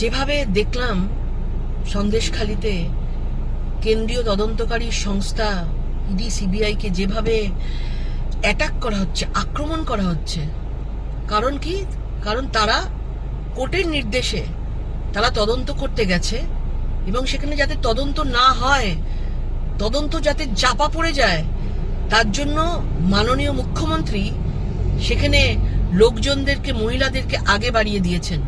যেভাবে দেখলাম সন্দেশখালিতে কেন্দ্রীয় তদন্তকারী সংস্থা ইডি সিবিআই কে যেভাবে অ্যাটাক করা হচ্ছে, আক্রমণ করা হচ্ছে, কারণ কি? কারণ তারা কোর্টের নির্দেশে তারা তদন্ত করতে গেছে এবং সেখানে যাতে তদন্ত না হয়, তদন্ত যাতে চাপা পড়ে যায়, তার জন্য মাননীয় মুখ্যমন্ত্রী সেখানে লোকজনদেরকে, মহিলাদেরকে আগে বাড়িয়ে দিয়েছেন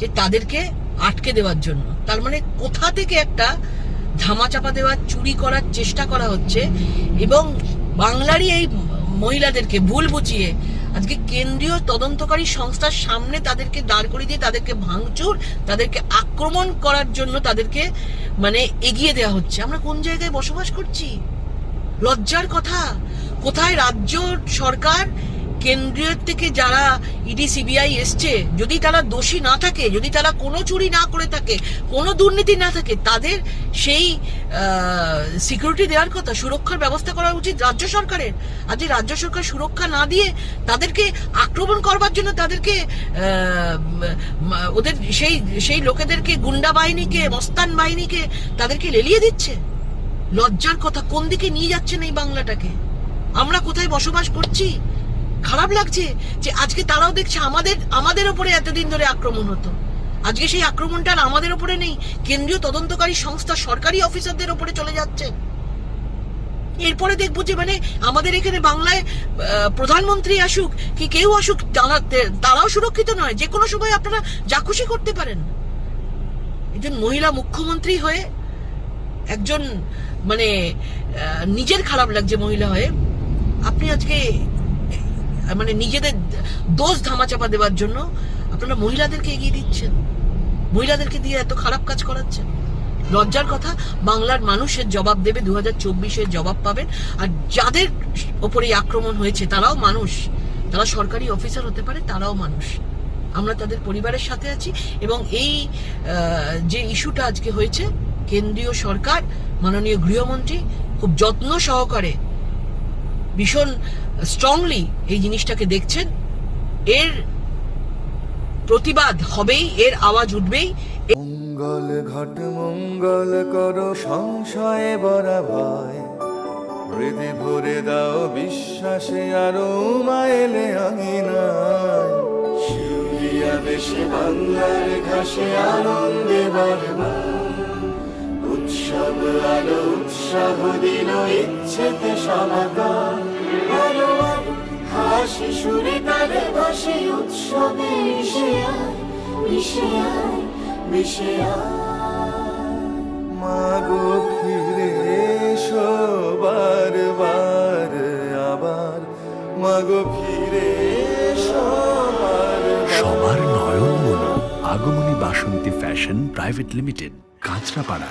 যে তাদেরকে আটকে দেওয়ার জন্য। তার মানে কোথা থেকে একটা ধামাচাপা দেওয়ার চুরি করার চেষ্টা করা হচ্ছে এবং বাংলারই এই মহিলাদেরকে ভুল বুঝিয়ে আজকে কেন্দ্রীয় তদন্তকারী সংস্থার সামনে তাদেরকে দাঁড় করিয়ে দিয়ে তাদেরকে ভাঙচুর, তাদেরকে আক্রমণ করার জন্য তাদেরকে মানে এগিয়ে দেওয়া হচ্ছে। আমরা কোন জায়গায় বসবাস করছি? লজ্জার কথা। কোথায় রাজ্য সরকার কেন্দ্রীয় থেকে যারা ইডি, সিবিআই এসছে, যদি তারা দোষী না থাকে, যদি তারা কোনো চুরি না করে থাকে, কোনো দুর্নীতি না থাকে, তাদের সেই সিকিউরিটি দেওয়ার কথা, সুরক্ষার ব্যবস্থা করা উচিত রাজ্য সরকারের। আজ রাজ্য সরকার সুরক্ষা না দিয়ে তাদেরকে আক্রমণ করবার জন্য তাদেরকে ওদের সেই সেই লোকেদেরকে, গুন্ডা বাহিনীকে, মস্তান বাহিনীকে তাদেরকে লেলিয়ে দিচ্ছে? লজ্জার কথা, কোন দিকে নিয়ে যাচ্ছেন এই বাংলাটাকে? আমরা কোথায় বসবাস করছি? খারাপ লাগছে যে আজকে তারাও দেখছে আমাদের আমাদের ওপরে এতদিন ধরে আক্রমণ হতো। আজকে সেই আক্রমণটা আর আমাদের ওপরে নেই, কেন্দ্রীয় তদন্তকারী সংস্থা সরকারি অফিসারদের ওপরে চলে যাচ্ছে। এরপরে দেখব যে মানে আমাদের এখানে বাংলায় প্রধানমন্ত্রী আসুক কি কেউ আসুক, তারা- তারাও সুরক্ষিত নয়, যে কোনো সময় আপনারা যা খুশি করতে পারেন। একজন মহিলা মুখ্যমন্ত্রী হয়ে একজন মানে নিজের খারাপ লাগছে মহিলা হয়ে, আপনি আজকে মানে নিজেদের দোষ ধামাচাপা দেওয়ার জন্য আপনারা মহিলাদেরকে এগিয়ে দিচ্ছেন। মহিলাদেরকে দিয়ে এত খারাপ কাজ করাচ্ছেন। লজ্জার কথা, বাংলার মানুষের জবাব দেবে দু হাজার চব্বিশের জবাব পাবেন। আর যাদের ওপরে আক্রমণ হয়েছে, তারাও মানুষ। তারা সরকারি অফিসার হতে পারে, তারাও মানুষ। আমরা তাদের পরিবারের সাথে আছি এবং এই যে ইস্যুটা আজকে হয়েছে, কেন্দ্রীয় সরকার, মাননীয় গৃহমন্ত্রী, খুব যত্ন সহকারে ভীষণ স্ট্রংলি এই জিনিসটাকে দেখছেন। এর প্রতিবাদ হবেই, এর আওয়াজ উঠবেই। মঙ্গল ঘট মঙ্গল কর সংশয়ে বরা ভয় হৃদে ভরে দাও বিশ্বাসে আরও মাইলে আঙিনায় শিউলিয়া দেশে বাংলার ঘাসে আনন্দে বারবার উৎসব আলো উৎসাহ দিল ইচ্ছেতে সমাকার হাসি সুরে তালে বসে উৎসবে মিশে আয় মিশে আয় মিশে মাগো ফিরে এসো বারবার আবার। মাগো ফিরে এসো সবার নয়ন মন Agomoni Basanti fashion private limited Kanchrapara.